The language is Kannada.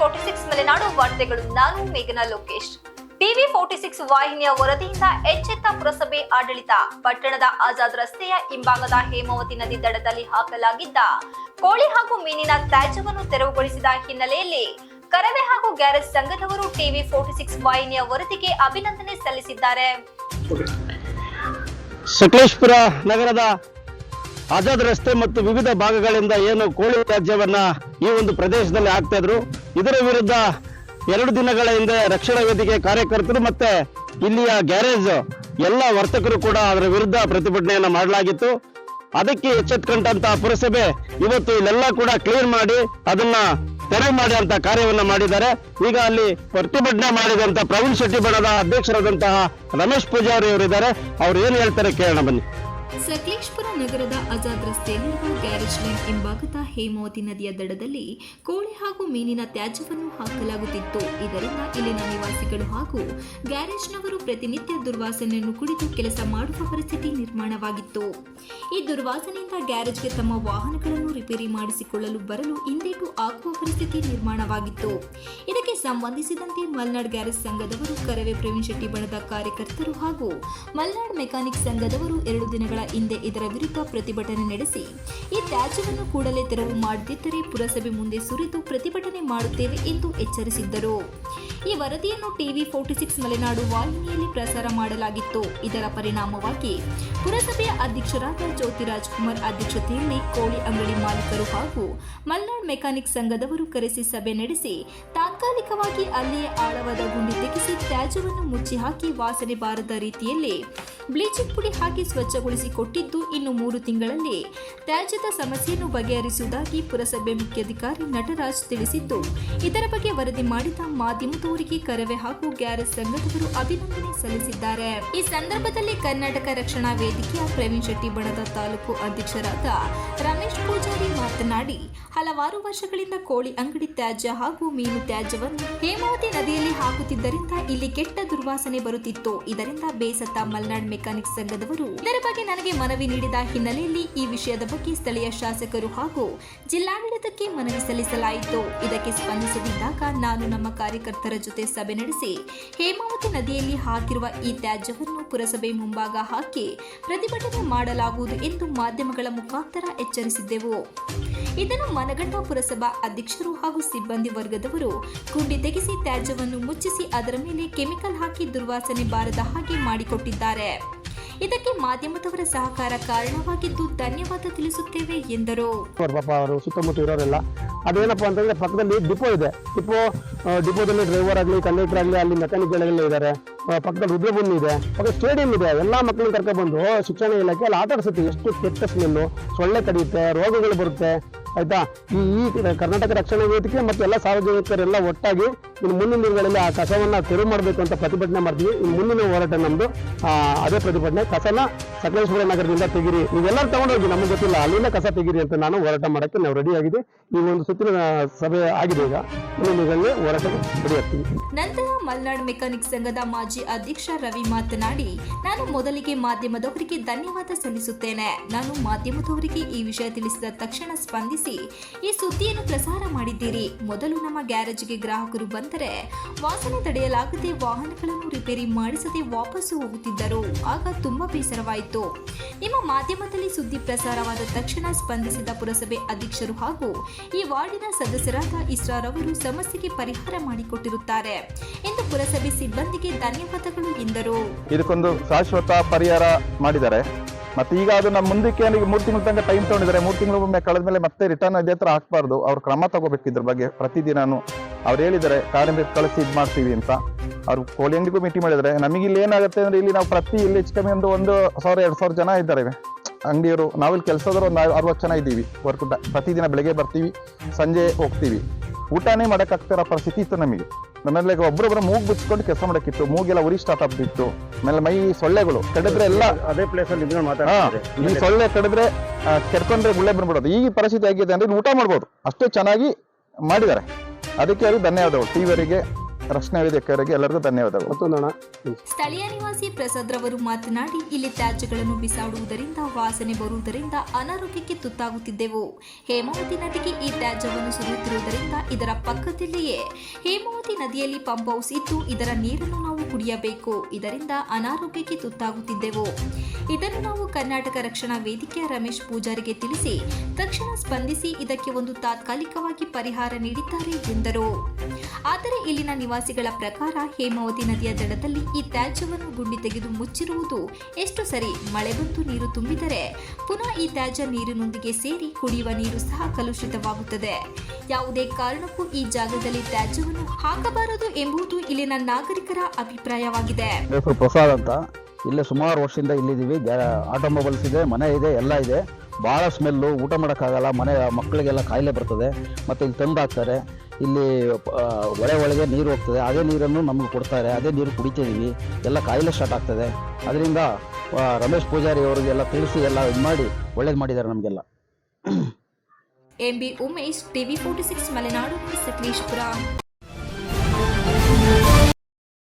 ಫೋರ್ಟಿ ಸಿಕ್ಸ್ ಮಲೆನಾಡು ವಾರ್ತೆಗಳು. ನಾನು ಮೇಘನಾ ಲೋಕೇಶ್. ಟಿವಿ ಫೋರ್ಟಿ ಸಿಕ್ಸ್ ವಾಹಿನಿಯ ವರದಿಯಿಂದ ಎಚ್ಚೆತ್ತ ಪುರಸಭೆ ಆಡಳಿತ. ಪಟ್ಟಣದ ಆಜಾದ್ ರಸ್ತೆಯ ಹಿಂಭಾಗದ ಹೇಮಾವತಿ ನದಿ ದಡದಲ್ಲಿ ಹಾಕಲಾಗಿದ್ದ ಕೋಳಿ ಹಾಗೂ ಮೀನಿನ ತ್ಯಾಜ್ಯವನ್ನು ತೆರವುಗೊಳಿಸಿದ ಹಿನ್ನೆಲೆಯಲ್ಲಿ ಕರವೇ ಹಾಗೂ ಗ್ಯಾರೇಜ್ ಸಂಘದವರು ಟಿವಿ ಫೋರ್ಟಿ ಸಿಕ್ಸ್ ವಾಹಿನಿಯ ವರದಿಗೆ ಅಭಿನಂದನೆ ಸಲ್ಲಿಸಿದ್ದಾರೆ. ಸಕಲೇಶ್ಪುರ ನಗರದ ಆಜಾದ್ ರಸ್ತೆ ಮತ್ತು ವಿವಿಧ ಭಾಗಗಳಿಂದ ಏನು ಕೋಳಿ ತ್ಯಾಜ್ಯವನ್ನ ಈ ಒಂದು ಪ್ರದೇಶದಲ್ಲಿ ಹಾಕ್ತಾ ಇದ್ರು. ಇದರ ವಿರುದ್ಧ ಎರಡು ದಿನಗಳ ಹಿಂದೆ ರಕ್ಷಣಾ ವೇದಿಕೆ ಕಾರ್ಯಕರ್ತರು ಮತ್ತೆ ಇಲ್ಲಿಯ ಗ್ಯಾರೇಜ್ ಎಲ್ಲ ವರ್ತಕರು ಕೂಡ ಅದರ ವಿರುದ್ಧ ಪ್ರತಿಭಟನೆಯನ್ನ ಮಾಡಲಾಗಿತ್ತು. ಅದಕ್ಕೆ ಎಚ್ಚೆತ್ಕೊಂಡಂತ ಪುರಸಭೆ ಇವತ್ತು ಇಲ್ಲೆಲ್ಲ ಕೂಡ ಕ್ಲೀನ್ ಮಾಡಿ ಅದನ್ನ ತೆರವು ಮಾಡಿ ಅಂತ ಕಾರ್ಯವನ್ನ ಮಾಡಿದ್ದಾರೆ. ಈಗ ಅಲ್ಲಿ ಪ್ರತಿಭಟನೆ ಮಾಡಿದಂತ ಪ್ರವೀಣ್ ಶೆಟ್ಟಿ ಬಣದ ಅಧ್ಯಕ್ಷರಾದಂತಹ ರಮೇಶ್ ಪೂಜಾರಿ ಅವರು ಇದ್ದಾರೆ ಅವ್ರು ಏನ್ ಹೇಳ್ತಾರೆ ಕೇಳೋಣ ಬನ್ನಿ. ಸಕಲೇಶ್ಪುರ ನಗರದ ಅಜಾದ್ ರಸ್ತೆಯಲ್ಲಿರುವ ಗ್ಯಾರೇಜ್ ಲೈನ್ ಹಿಂಭಾಗದ ಹೇಮಾವತಿ ನದಿಯ ದಡದಲ್ಲಿ ಕೋಳಿ ಹಾಗೂ ಮೀನಿನ ತ್ಯಾಜ್ಯವನ್ನು ಹಾಕಲಾಗುತ್ತಿತ್ತು. ಇದರಿಂದ ಇಲ್ಲಿನ ನಿವಾಸಿಗಳು ಹಾಗೂ ಗ್ಯಾರೇಜ್ನವರು ಪ್ರತಿನಿತ್ಯ ದುರ್ವಾಸನೆಯನ್ನು ಕುಡಿದು ಕೆಲಸ ಮಾಡುವ ಪರಿಸ್ಥಿತಿ ನಿರ್ಮಾಣವಾಗಿತ್ತು. ಈ ದುರ್ವಾಸನೆಯಿಂದ ಗ್ಯಾರೇಜ್ಗೆ ತಮ್ಮ ವಾಹನಗಳನ್ನು ರಿಪೇರಿ ಮಾಡಿಸಿಕೊಳ್ಳಲು ಬರಲು ಹಿಂದೇಟು ಹಾಕುವ ಪರಿಸ್ಥಿತಿ ನಿರ್ಮಾಣವಾಗಿತ್ತು. ಇದಕ್ಕೆ ಸಂಬಂಧಿಸಿದಂತೆ ಮಲ್ನಾಡ್ ಗ್ಯಾರೇಜ್ ಸಂಘದವರು ಕರವೇ ಪ್ರವೀಣ್ ಶೆಟ್ಟಿ ಬಣದ ಕಾರ್ಯಕರ್ತರು ಹಾಗೂ ಮಲ್ನಾಡ್ ಮೆಕ್ಯಾನಿಕ್ ಸಂಘದವರು ಎರಡು ದಿನಗಳ ಹಿಂದೆ ಇದರ ವಿರುದ್ಧ ಪ್ರತಿಭಟನೆ ನಡೆಸಿ, ಈ ತ್ಯಾಜ್ಯವನ್ನು ಕೂಡಲೇ ತೆರವು ಮಾಡದಿದ್ದರೆ ಪುರಸಭೆ ಮುಂದೆ ಸುರಿದು ಪ್ರತಿಭಟನೆ ಮಾಡುತ್ತೇವೆ ಎಂದು ಎಚ್ಚರಿಸಿದ್ದರು. ಈ ವರದಿಯನ್ನು ಟಿವಿ ಫೋರ್ಟಿ ಸಿಕ್ಸ್ ಮಲೆನಾಡು ವಾಹಿನಿಯಲ್ಲಿ ಪ್ರಸಾರ ಮಾಡಲಾಗಿತ್ತು. ಇದರ ಪರಿಣಾಮವಾಗಿ ಪುರಸಭೆಯ ಅಧ್ಯಕ್ಷರಾದ ಜ್ಯೋತಿರಾಜ್ ಕುಮಾರ್ ಅಧ್ಯಕ್ಷತೆಯಲ್ಲಿ ಕೋಳಿ ಅಂಗಡಿ ಮಾಲೀಕರು ಹಾಗೂ ಮಲ್ನಾಡ್ ಮೆಕ್ಯಾನಿಕ್ ಸಂಘದವರು ಕರೆಸಿ ಸಭೆ ನಡೆಸಿ, ತಾತ್ಕಾಲಿಕವಾಗಿ ಅಲ್ಲಿಯೇ ಆಳವಾದ ಗುಂಡಿ ತೆಗೆಸಿ ತ್ಯಾಜ್ಯವನ್ನು ಮುಚ್ಚಿ ಹಾಕಿ ವಾಸನೆ ಬಾರದ ರೀತಿಯಲ್ಲಿ ಬ್ಲೀಚಿಂಗ್ ಪುಡಿ ಹಾಕಿ ಸ್ವಚ್ಛಗೊಳಿಸಿ ಕೊಟ್ಟಿದ್ದು ಇನ್ನು ಮೂರು ತಿಂಗಳಲ್ಲಿ. ತ್ಯಾಜ್ಯದ ಸಮಸ್ಯೆಯನ್ನು ಬಗೆಹರಿಸುವುದಾಗಿ ಪುರಸಭೆ ಮುಖ್ಯಾಧಿಕಾರಿ ನಟರಾಜ್ ತಿಳಿಸಿದ್ದು, ಇದರ ಬಗ್ಗೆ ವರದಿ ಮಾಡಿದ ಮಾಧ್ಯಮದವರಿಗೆ ಕರವೇ ಹಾಗೂ ಗ್ಯಾರೇಜ್ ಸಂಘದವರು ಅಭಿನಂದನೆ ಸಲ್ಲಿಸಿದ್ದಾರೆ. ಈ ಸಂದರ್ಭದಲ್ಲಿ ಕರ್ನಾಟಕ ರಕ್ಷಣಾ ವೇದಿಕೆಯ ಪ್ರವೀಣ್ ಶೆಟ್ಟಿ ಬಣದ ತಾಲೂಕು ಅಧ್ಯಕ್ಷರಾದ ರಮೇಶ್ ಪೂಜಾರಿ ಮಾತನಾಡಿ, ಹಲವಾರು ವರ್ಷಗಳಿಂದ ಕೋಳಿ ಅಂಗಡಿ ತ್ಯಾಜ್ಯ ಹಾಗೂ ಮೀನು ತ್ಯಾಜ್ಯವನ್ನು ಹೇಮಾವತಿ ನದಿಯಲ್ಲಿ ಹಾಕುತ್ತಿದ್ದರಿಂದ ಇಲ್ಲಿ ಕೆಟ್ಟ ದುರ್ವಾಸನೆ ಬರುತ್ತಿತ್ತು. ಇದರಿಂದ ಬೇಸತ್ತ ಮಲ್ನಾಡ್ ಮೆಕ್ಯಾನಿಕ್ ಸಂಘದವರು ಇದರ ಬಗ್ಗೆ ನನಗೆ ಮನವಿ ನೀಡಿದ ಹಿನ್ನೆಲೆಯಲ್ಲಿ ಈ ವಿಷಯದ ಬಗ್ಗೆ ಸ್ಥಳೀಯ ಶಾಸಕರು ಹಾಗೂ ಜಿಲ್ಲಾಡಳಿತಕ್ಕೆ ಮನವಿ ಸಲ್ಲಿಸಲಾಯಿತು. ಇದಕ್ಕೆ ಸ್ಪಂದಿಸದಿದ್ದಾಗ ನಾನು ನಮ್ಮ ಕಾರ್ಯಕರ್ತರ ಜೊತೆ ಸಭೆ ನಡೆಸಿ ಹೇಮಾವತಿ ನದಿಯಲ್ಲಿ ಹಾಕಿರುವ ಈ ತ್ಯಾಜ್ಯವನ್ನು ಪುರಸಭೆ ಮುಂಭಾಗ ಹಾಕಿ ಪ್ರತಿಭಟನೆ ಮಾಡಲಾಗುವುದು ಎಂದು ಮಾಧ್ಯಮಗಳ ಮುಖಾಂತರ ಎಚ್ಚರಿಸಿದ್ದೆವು. ಇದನ್ನು ಮನಗಂಡ ಪುರಸಭಾ ಅಧ್ಯಕ್ಷರು ಹಾಗೂ ಸಿಬ್ಬಂದಿ ವರ್ಗದವರು ಗುಂಡಿ ತೆಗೆಸಿ ತ್ಯಾಜ್ಯವನ್ನು ಮುಚ್ಚಿಸಿ ಅದರ ಮೇಲೆ ಕೆಮಿಕಲ್ ಹಾಕಿ ದುರ್ವಾಸನೆ ಬಾರದ ಹಾಗೆ ಮಾಡಿಕೊಟ್ಟಿದ್ದಾರೆ. ಇದಕ್ಕೆ ಮಾಧ್ಯಮದವರ ಸಹಕಾರ ಕಾರಣವಾಗಿದ್ದು ಧನ್ಯವಾದ ತಿಳಿಸುತ್ತೇವೆ ಎಂದರು. ಪಾಪ ಅವರು ಸುತ್ತಮುತ್ತ ಇರೋರೆಲ್ಲ, ಅದೇನಪ್ಪ ಅಂತಂದ್ರೆ ಪಕ್ಕದಲ್ಲಿ ಡಿಪೋ ಇದೆ. ಡಿಪೋ ಡಿಪೋದಲ್ಲಿ ಡ್ರೈವರ್ ಆಗಲಿ ಕಂಡಕ್ಟರ್ ಆಗಲಿ, ಅಲ್ಲಿ ಮೆಕ್ಯಾನಿಕ್ಗಳೆಲ್ಲ ಇದ್ದಾರೆ ಪಕ್ಕದಲ್ಲಿ ರುದ್ರಭೂಮಿ ಇದೆ. ಪಕ್ಕ ಸ್ಟೇಡಿಯಂ ಇದೆ. ಎಲ್ಲ ಮಕ್ಕಳನ್ನ ಕರ್ಕೊಂಡ್ಬಂದು ಶಿಕ್ಷಣ ಇಲಾಖೆ ಅಲ್ಲಿ ಎಷ್ಟು ಕೆಟ್ಟ ಸ್ಮೆಲ್ಲು ಸೊಳ್ಳೆ ಕಡಿಯುತ್ತೆ, ರೋಗಗಳು ಬರುತ್ತೆ. ಆಯ್ತಾ? ಈ ಈ ಕರ್ನಾಟಕ ರಕ್ಷಣಾ ವೇದಿಕೆ ಮತ್ತು ಎಲ್ಲ ಸಾರ್ವಜನಿಕರೆಲ್ಲ ಒಟ್ಟಾಗಿ ಇನ್ನು ಮುಂದಿನ ದಿನಗಳಲ್ಲಿ ಆ ಕಸವನ್ನ ತೆರವು ಮಾಡಬೇಕು ಅಂತ ಪ್ರತಿಭಟನೆ ಮಾಡ್ತೀವಿ. ಇನ್ನು ಮುಂದಿನ ಹೋರಾಟ ನಮ್ದು. ಆ, ಅದೇ ಪ್ರತಿಭಟನೆ. ಕಸನ ಸಕಲೇಶ್ವರ ನಗರದಿಂದ ತೆಗಿರಿ. ನೀವೆಲ್ಲರೂ ತಗೊಂಡೋಗಿ ನಮಗೆ ಗೊತ್ತಿಲ್ಲ ಅಲ್ಲಿಂದ ಕಸ ತೆಗಿರಿ ಅಂತ ನಾನು ಹೋರಾಟ ಮಾಡಕ್ಕೆ ನಾವು ರೆಡಿ ಆಗಿದೆ ಈ ಒಂದು ಸುತ್ತಿನ ಸಭೆ ಆಗಿದೆ ಈಗ. ಮುಂದಿನ ಹೋರಾಟ ರೆಡಿ ಆಗ್ತೀವಿ. ನಂತರ ಮಲ್ನಾಡ್ ಮೆಕ್ಯಾನಿಕ್ ಸಂಘದ ಮಾಜಿ ಅಧ್ಯಕ್ಷ ರವಿ ಮಾತನಾಡಿ ನಾನು ಮೊದಲಿಗೆ ಮಾಧ್ಯಮದವರಿಗೆ ಧನ್ಯವಾದ ಸಲ್ಲಿಸುತ್ತೇನೆ. ನಾನು ಮಾಧ್ಯಮದವರಿಗೆ ಈ ವಿಷಯ ತಿಳಿಸಿದ ತಕ್ಷಣ ಸ್ಪಂದಿಸಿ ಈ ಸುದ್ದಿಯನ್ನು ಪ್ರಸಾರ ಮಾಡಿದ್ದೀರಿ. ಮೊದಲು ನಮ್ಮ ಗ್ಯಾರೇಜ್ಗೆ ಗ್ರಾಹಕರು ಬಂದರೆ ವಾಸನೆ ತಡೆಯಲಾಗದೆ ವಾಹನಗಳನ್ನು ರಿಪೇರಿ ಮಾಡಿಸದೆ ವಾಪಸ್ಸು ಹೋಗುತ್ತಿದ್ದರು. ಆಗ ತುಂಬಾ ಬೇಸರವಾಯಿತು. ನಿಮ್ಮ ಮಾಧ್ಯಮದಲ್ಲಿ ಸುದ್ದಿ ಪ್ರಸಾರವಾದ ತಕ್ಷಣ ಸ್ಪಂದಿಸಿದ ಪುರಸಭೆ ಅಧ್ಯಕ್ಷರು ಹಾಗೂ ಈ ವಾರ್ಡಿನ ಸದಸ್ಯರಾದ ಇಸ್ರಾರ್ ಅವರು ಸಮಸ್ಯೆಗೆ ಪರಿಹಾರ ಮಾಡಿಕೊಟ್ಟಿರುತ್ತಾರೆ. ಎಂದು ಪುರಸಭೆ ಸಿಬ್ಬಂದಿಗೆ ಧನ್ಯವಾದಗಳು ಎಂದರು. ಇದಕ್ಕೊಂದು ಶಾಶ್ವತ ಪರಿಹಾರ ಮಾಡಿದ್ದಾರೆ. ಮತ್ತೆ ಈಗ ಅದು ನಮ್ಮ ಮುಂದಕ್ಕೆ ಏನಿಗೆ ಮೂರು ತಿಂಗಳ ತನಕ ಟೈಮ್ ತಗೊಂಡಿದ್ದಾರೆ ಮೂರು ತಿಂಗಳು ಒಮ್ಮೆ ಕಳೆದ್ಮೇಲೆ ಮತ್ತೆ ರಿಟರ್ನ್ ಅದೇ ಥರ ಹಾಕ್ಬಾರ್ದು. ಅವ್ರು ಕ್ರಮ ತಗೋಬೇಕು ಇದ್ರ ಬಗ್ಗೆ ಪ್ರತಿದಿನಾನು. ಅವ್ರು ಹೇಳಿದ್ದಾರೆ ಕಾರ್ಮಿಕ ಕಳಿಸಿ ಇದು ಮಾಡ್ತೀವಿ ಅಂತ. ಅವ್ರು ಕೋಳಿ ಮೀಟಿ ಮೀಟಿಂಗ್ ಮಾಡಿದ್ದಾರೆ. ನಮಗೆ ಇಲ್ಲಿ ಏನಾಗುತ್ತೆ ಅಂದ್ರೆ ಇಲ್ಲಿ ನಾವು ಪ್ರತಿ, ಇಲ್ಲಿ ಹೆಚ್ಚು ಕಮ್ಮಿ ಒಂದು ಒಂದು ಸಾವಿರ, ಎರಡು ಸಾವಿರ ಜನ ಇದ್ದಾರೆ. ಅಂಗಡಿಯವರು ನಾವಿಲ್ಲಿ ಕೆಲಸದವರು ಒಂದು ಅರವತ್ತು ಜನ ಇದ್ದೀವಿ. ವರ್ಕ್ ಪ್ರತಿದಿನ ಬೆಳಗ್ಗೆ ಬರ್ತೀವಿ ಸಂಜೆ ಹೋಗ್ತೀವಿ. ಊಟನೇ ಮಾಡೋಕ್ಕಾಗ್ತಿರೋ ಪರಿಸ್ಥಿತಿ ಇತ್ತು ನಮಗೆ. ನಮ್ಮಲ್ಲಿ ಒಬ್ಬರೊಬ್ಬರ ಮೂಗು ಬಿಚ್ಕೊಂಡು ಕೆಲಸ ಮಾಡೋಕ್ಕಿತ್ತು. ಮೂಗೆಲ್ಲ ಉರಿ ಸ್ಟಾರ್ಟ್ ಆಗ್ತಿತ್ತು ಆಮೇಲೆ ಮೈ ಸೊಳ್ಳೆಗಳು ಕಡಿದ್ರೆ ಎಲ್ಲ ಅದೇ ಪ್ಲೇಸ್ ಅಲ್ಲಿ ಇದ್ಕೊಂಡು ಹಾ, ಈ ಸೊಳ್ಳೆ ಕಡಿದ್ರೆ ಕೆಡ್ಕೊಂಡ್ರೆ ಗುಳ್ಳೆ ಬಂದ್ಬಿಡೋದು. ಈ ಪರಿಸ್ಥಿತಿ ಆಗಿದೆ ಅಂದ್ರೆ ಊಟ ಮಾಡ್ಬೋದು. ಅಷ್ಟು ಚೆನ್ನಾಗಿ ಮಾಡಿದ್ದಾರೆ. ಅದಕ್ಕೆ ಅವ್ರಿಗೆ ಧನ್ಯವಾದಗಳು. ಟಿವಿಯವರಿಗೆ ರಕ್ಷಣಾ ವೇದಿಕೆಯವರಿಗೆ ಎಲ್ಲರಿಗೂ ಧನ್ಯವಾದಗಳು. ಸ್ಥಳೀಯ ನಿವಾಸಿ ಪ್ರಸಾದ್ ರವರು ಮಾತನಾಡಿ ಇಲ್ಲಿ ತ್ಯಾಜ್ಯಗಳನ್ನು ಬಿಸಾಡುವುದರಿಂದ ವಾಸನೆ ಬರುವುದರಿಂದ ಅನಾರೋಗ್ಯಕ್ಕೆ ತುತ್ತಾಗುತ್ತಿದ್ದೆವು. ಹೇಮಾವತಿ ನದಿಗೆ ಈ ತ್ಯಾಜ್ಯವನ್ನು ಸುರಿಯುತ್ತಿರುವುದರಿಂದ ಇದರ ಪಕ್ಕದಲ್ಲಿಯೇ ಹೇಮಾವತಿ ನದಿಯಲ್ಲಿ ಪಂಪ್ ಹೌಸ್ ಇದ್ದು ಇದರ ನೀರನ್ನು ಕುಡಿಯಬೇಕು. ಇದರಿಂದ ಅನಾರೋಗ್ಯಕ್ಕೆ ತುತ್ತಾಗುತ್ತಿದ್ದೆವು. ಇದನ್ನು ನಾವು ಕರ್ನಾಟಕ ರಕ್ಷಣಾ ವೇದಿಕೆಯ ರಮೇಶ್ ಪೂಜಾರಿಗೆ ತಿಳಿಸಿ, ತಕ್ಷಣ ಸ್ಪಂದಿಸಿ ಇದಕ್ಕೆ ಒಂದು ತಾತ್ಕಾಲಿಕವಾಗಿ ಪರಿಹಾರ ನೀಡಿದ್ದಾರೆ ಎಂದರು. ಆದರೆ ಇಲ್ಲಿನ ನಿವಾಸಿಗಳ ಪ್ರಕಾರ ಹೇಮಾವತಿ ನದಿಯ ದಡದಲ್ಲಿ ಈ ತ್ಯಾಜ್ಯವನ್ನು ಗುಂಡಿ ತೆಗೆದು ಮುಚ್ಚಿರುವುದು ಎಷ್ಟು ಸರಿ ಮಳೆ ಬಂದು ನೀರು ತುಂಬಿದರೆ ಪುನಃ ಈ ತ್ಯಾಜ್ಯ ನೀರಿನೊಂದಿಗೆ ಸೇರಿ ಕುಡಿಯುವ ನೀರು ಸಹ ಕಲುಷಿತವಾಗುತ್ತದೆ. ಯಾವುದೇ ಕಾರಣಕ್ಕೂ ಈ ಜಾಗದಲ್ಲಿ ತ್ಯಾಜ್ಯವನ್ನು ಹಾಕಬಾರದು ಎಂಬುದು ಇಲ್ಲಿನ ನಾಗರಿಕರ ಅಭಿಪ್ರಾಯವಾಗಿದೆ. ಹೆಸರು ಪ್ರಸಾದ್ ಅಂತ. ಇಲ್ಲೇ ಸುಮಾರು ವರ್ಷದಿಂದ ಇಲ್ಲಿದ್ದೀವಿ. ಆಟೋಮೊಬೈಲ್ಸ್ ಇದೆ ಮನೆ ಇದೆ ಎಲ್ಲ ಇದೆ. ಭಾಳ ಸ್ಮೆಲ್ಲು ಊಟ ಮಾಡೋಕ್ಕಾಗಲ್ಲ ಮನೆ ಮಕ್ಕಳಿಗೆಲ್ಲ ಕಾಯಿಲೆ ಬರ್ತದೆ. ಮತ್ತು ಇಲ್ಲಿ ತಂದು ಹಾಕ್ತಾರೆ ಇಲ್ಲಿ ಒಳೆ ಒಳಗೆ ನೀರು ಹೋಗ್ತದೆ. ಅದೇ ನೀರನ್ನು ನಮಗೆ ಕೊಡ್ತಾರೆ. ಅದೇ ನೀರು ಕುಡಿತಿದ್ದೀವಿ. ಎಲ್ಲ ಕಾಯಿಲೆ ಸ್ಟಾರ್ಟ್ ಆಗ್ತದೆ. ಅದರಿಂದ ರಮೇಶ್ ಪೂಜಾರಿ ಅವರಿಗೆಲ್ಲ ತಿಳಿಸಿ ಎಲ್ಲ ಇದು ಮಾಡಿ ಒಳ್ಳೇದು ಮಾಡಿದ್ದಾರೆ ನಮಗೆಲ್ಲ. MB Umesh TV forty six Malenadu Sakleshpur.